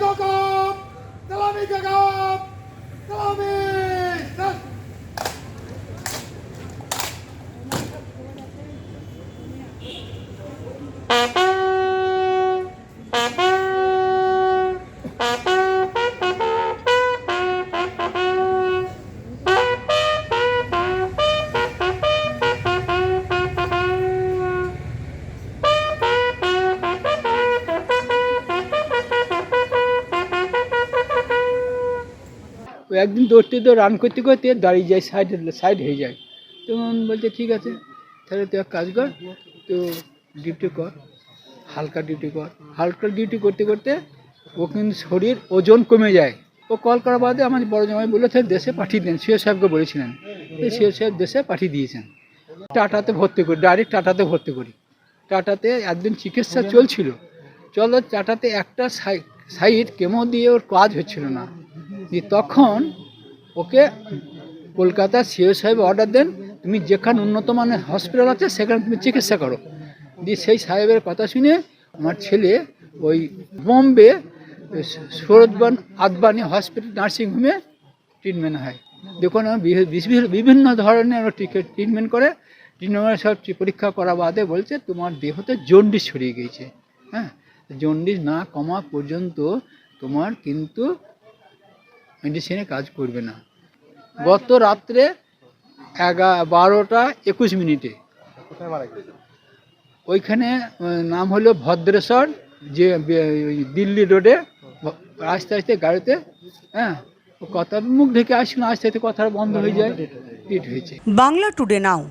Dokop! Salami Dokop! Salami! ও একদিন দৌড়তে তো রান করতে করতে দাঁড়িয়ে যায় সাইড সাইড হয়ে যায়। তখন বলছে, ঠিক আছে, তাহলে তুই এক কাজ কর, তো ডিউটি কর, হালকা ডিউটি কর। হালকা ডিউটি করতে করতে ও কিন্তু শরীর ওজন কমে যায়। ও কল করার বাদে আমার বড় জামাই বলল, তাহলে দেশে পাঠিয়ে দেন। সিও সাহেবকে বলেছিলেন। সিও সাহেব দেশে পাঠিয়ে দিয়েছেন। টাটাতে ভর্তি করি ডাইরেক্ট টাটাতে ভর্তি করি। টাটাতে একদিন চিকিৎসা চলছিল। চলো টাটাতে একটা সাই- সাইড কেমো দিয়ে ওর কাজ হচ্ছিল না। তখন ওকে কলকাতা সিও সাহেব অর্ডার দেন, তুমি যেখানে উন্নত মানের হসপিটাল আছে, সেখানে তুমি চিকিৎসা করো। দিয়ে সেই সাহেবের কথা শুনে আমার ছেলে ওই বোম্বে সৌরদবান আদবানি হসপিটাল নার্সিংহোমে ট্রিটমেন্ট হয়। দেখুন বিভিন্ন ধরনের ট্রিটমেন্ট করে ট্রিটমেন্ট সব পরীক্ষা করা বাদে বলছে, তোমার দেহতে জন্ডিস ছড়িয়ে গিয়েছে। হ্যাঁ জন্ডিস না কমা পর্যন্ত তোমার কিন্তু মেডিসিনে কাজ করবে না। গত রাত্রে এগা বারোটা একুশ মিনিটে। ওইখানে নাম হলো ভদ্রেশ্বর যে ওই দিল্লি রোডে। আস্তে আস্তে গাড়িতে হ্যাঁ কথা মুখ ঢেকে আসুন আস্তে আস্তে কথা বন্ধ হয়ে যায়। Bangla today now.